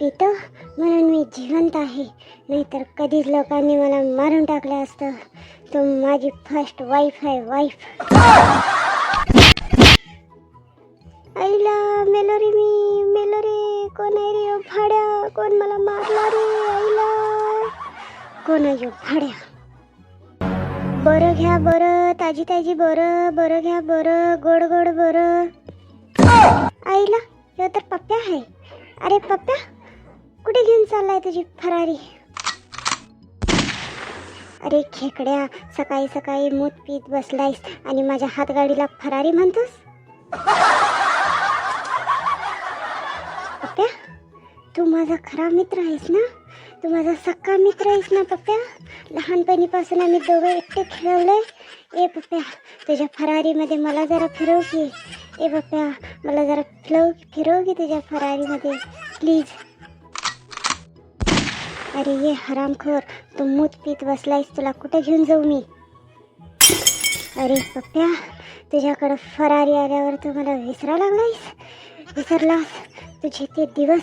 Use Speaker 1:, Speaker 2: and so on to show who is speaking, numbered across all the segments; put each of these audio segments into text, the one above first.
Speaker 1: पितं म्हणून मी जिवंत आहे. नाहीतर कधीच लोकांनी मला मारून टाकलं असतं. तू माझी फर्स्ट वाईफ आहे वाईफ आईला मेलो रे मी मेलो रे कोण आहे रे ह्यो भाड्या? कोण मला मारला रे? आईला कोण आहे फाड्या भाड्या? बरं घ्या बरं ताजी ताजी बरं बरं घ्या बरं गोड गोड बरं. आईला ह्यो तर पप्प्या आहे. अरे पप्प्या कुठे घेऊन चाललाय तुझी फरारी? अरे खेकड्या सकाळी सकाळी मूत पीत बसलायस आणि माझ्या हातगाडीला फरारी म्हणतोस? पप्प्या तू माझा खरा मित्र आहेस ना? तू माझा सक्का मित्र आहेस ना पप्प्या? लहानपणीपासून आम्ही दोघं एकटे खेळवलंय. ए पप्प्या तुझ्या फरारीमध्ये मला जरा फिरव की. ए पप्प्या मला जरा फिरव फिरव की तुझ्या फरारीमध्ये. प्लीज अरे ये हरामखोर तू मूत पीत बसलायस तुला कुठे घेऊन जाऊ मी? अरे पप्प्या तुझ्याकडं फरारी आल्यावर तू मला विसरा लागलायस? विसरलास? तुझे ते दिवस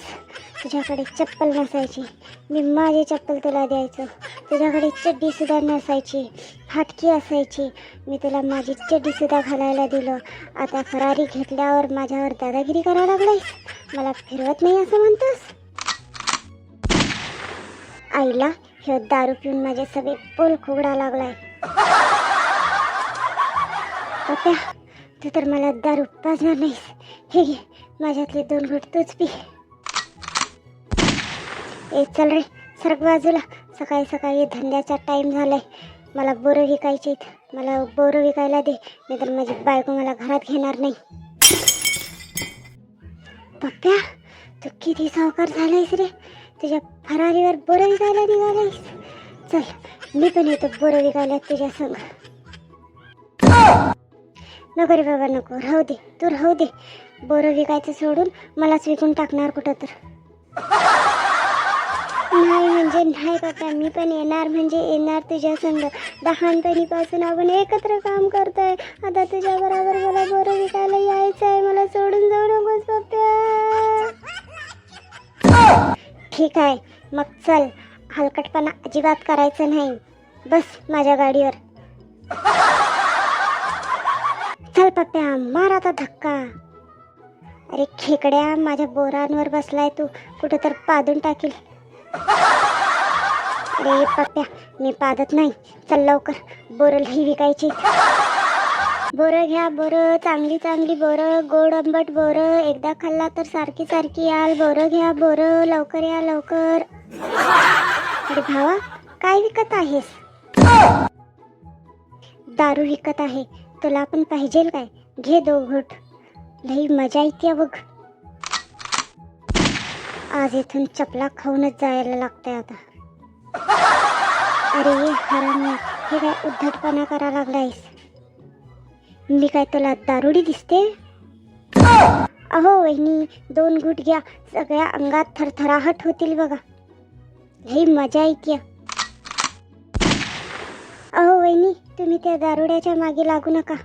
Speaker 1: तुझ्याकडे चप्पल नसायची. मी माझी चप्पल तुला द्यायचो. तुझ्याकडे चड्डीसुद्धा नसायची. फाटकी असायची. मी तुला माझी चड्डीसुद्धा घालायला दिलं. आता फरारी घेतल्यावर माझ्यावर दादागिरी करायला लागलायस? मला फिरवत नाही असं म्हणतोस? आईला हे दारू पिऊन माझे सगळे पोल खुगडा लागलाय. पप्या तू तर मला दारू पाजणार नाहीस. हे घे माझ्यातले दोन घोट तूच पी. ए चल रे सरक बाजूला. सकाळी सकाळी धंद्याचा टाईम झालाय. मला बोरं विकायचे मला बोरं विकायला दे. नाहीतर माझी बायको मला घरात घेणार नाही. पप्प्या तू किती सावकार झालायस रे. तुझ्या फरारीवर बोरं विकायला निघालायस चल मी पण येतो बोरं विकायला तुझ्या संग. नको रे बाबा नको. राहू दे तू राहू दे. बोरं विकायचं सोडून मलाच विकून टाकणार कुठं तर. नाही म्हणजे नाही काका मी पण येणार म्हणजे येणार तुझ्या संग. लहानपणीपासून आपण एकत्र काम करतोय. आता तुझ्या बरोबर मला बोरं विकायला ठीक आहे. मग चल. हलकटपणा अजिबात करायचं नाही. बस माझ्या गाडीवर. चल पप्प्या मार आता धक्का. अरे खेकड्या माझ्या बोरांवर बसलाय तू. कुठं तर पादून टाकील. अरे पप्प्या मी पादत नाही. चल लवकर. बोरल ही विकायची. बोरं घ्या बोरं. चांगली चांगली बोरं. गोड आंबट बोरं. एकदा खाल्ला तर सारखी सारखी याल. बोरं घ्या बोरं. लवकर या लवकर. अरे भावा काय विकत आहेस? दारू विकत आहे. तुला पण पाहिजेल काय? घे दो घोट लई मजा येते बघ. आज इथून चपला खाऊनच जायला लागतंय आता. अरे ये हरामी हे काय उद्धटपणा करा लागलायस? मी काय तुला दारुडी दिसते? अहो वहिनी दोन घुट घ्या. सगळ्या अंगात थरथराहट होतील बघा. हे मजा येते अहो वहिनी तुम्ही त्या दारुड्याच्या मागे लागू नका.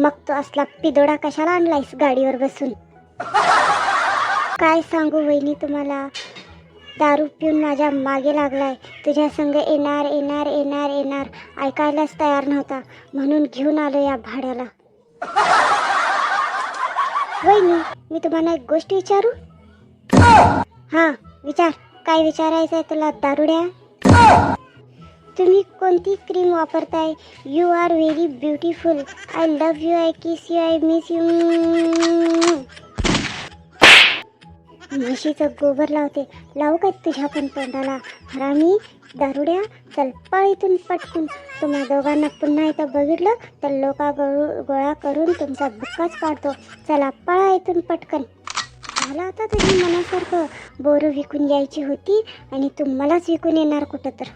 Speaker 1: मग तो असला पिदोडा कशाला आणलायस गाडीवर बसून? काय सांगू वहिनी तुम्हाला? दारू पिऊन माझ्या मागे लागलाय. तुझ्या संग येणार येणार येणार येणार. ऐकायलाच तयार नव्हता. म्हणून घेऊन आलो या भाड्याला. वहिनी मी तुम्हाला एक गोष्ट विचारू? हा विचार. काय विचारायचं आहे तुला दारुड्या? तुम्ही कोणती क्रीम वापरताय? You are very beautiful I love you I kiss you I miss you म्हशीचं गोबर लावते. लावू काय तुझ्या पण तोंडाला? हरामी दारुड्या चल पळ इथून पटकून. तुम्हा दोघांना पुन्हा इथं बघितलं तर लोका गळू गोळा करून तुमचा बुक्काच पाडतो. चला पळा इथून पटकन. झालं आता तुझ्या मनासारखं. बोरं विकून यायची होती आणि तू मलाच विकून येणार कुठं तर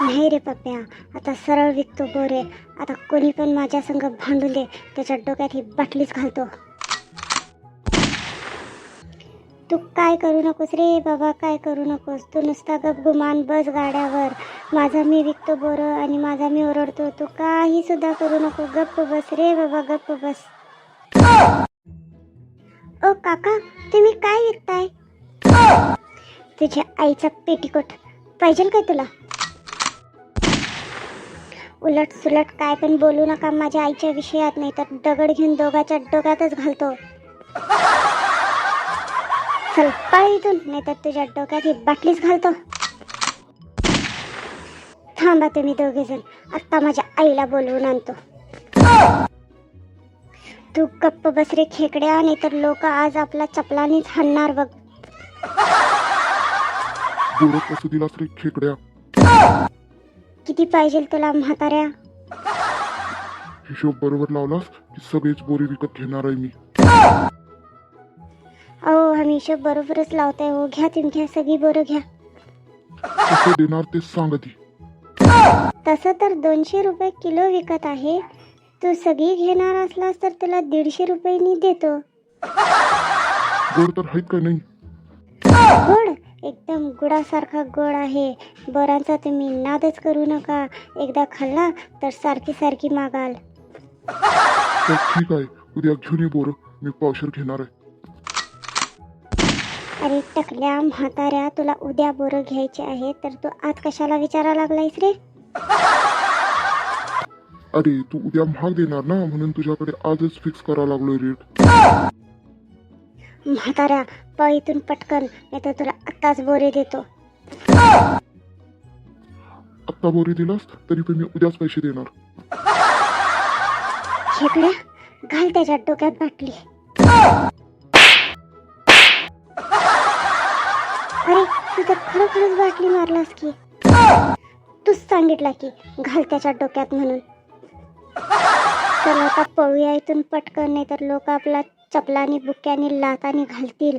Speaker 1: नाही रे पप्प्या आता सरळ विकतो बोरे. आता कोणी पण माझ्या संग भांडून दे. त्याच्या डोक्यात ही बाटलीच घालतो. तू काय करू नकोस रे बाबा काय करू नकोस? तू नुसता गप गुमान बस गाड्यावर. माझा मी विकतो बोरं आणि माझा मी ओरडतो. तू काही सुद्धा करू नको. गप्प बस रे बाबा गप्प बस. ओ काका तुम्ही काय विकताय? तुझ्या आईचा पेटीकोट पाहिजे काय तुला? उलट सुलट काय पण बोलू नका. माझ्या आईच्या विषयात नाही तर दगड घेऊन दोघाच्या डोक्यातच घालतो. चल पळ इथून. नाही तर तुझ्या डोक्यात ही बाटलीच घालतो. थांबा तुम्ही दोघे जण. आत्ता माझ्या आईला बोलवून आणतो. तू गप्प बस रे खेकड्या नाही तर लोक आज आपला चपलानीच हाणणार बघ.
Speaker 2: दिलास रे खेकड्या?
Speaker 1: किती पाहिजे तुला म्हाताऱ्या?
Speaker 2: हिशोब बरोबर लावलास की सगळेच बोरे विकत घेणार आहे मी.
Speaker 1: हमेशा बरोबरच लावताय हो. घ्या तुम्ही घ्या सगळी बोरं घ्या.
Speaker 2: कसं देणार ते सांग आधी
Speaker 1: तसं तर दोनशे रुपये किलो विकत आहे. तू सगळी घेणार असलास तर तुला दीडशे रुपयांनी देतो.
Speaker 2: गोड तर आहेत का नाही?
Speaker 1: गोड? एकदम गुडासारखा गोड आहे. बोरांचा तुम्ही नादच करू नका. एकदा खाल्ला तर सारखी सारखी मागाल.
Speaker 2: तर ठीक आहे. उद्या घेऊन ये बोरं. मी पावशर घेणार आहे.
Speaker 1: अरे टकल्या म्हाताऱ्या तुला उद्या बोरं घ्यायचे आहे तर तू आज कशाला विचारा लागलायस रे?
Speaker 2: अरे तू उद्या महाग देणार ना म्हणून तुझ्याकडे आजच फिक्स करा लागलोय रेट
Speaker 1: म्हाताऱ्या पळीतून पटकन नाही तर तुला आत्ताच बोरे देतो.
Speaker 2: आत्ता बोरे दिलास तरी पण मी उद्याच पैसे देणार.
Speaker 1: खेकड्या घाल त्याच्या डोक्यात बाटली. तू तर खरोखरच बाटली मारलास की. तूच सांगितला की घाल त्याच्या डोक्यात म्हणून. चला आता पळूया इथून पटकन नाही तर लोक आपला चपलानी बुक्यानी लातानी घालतील.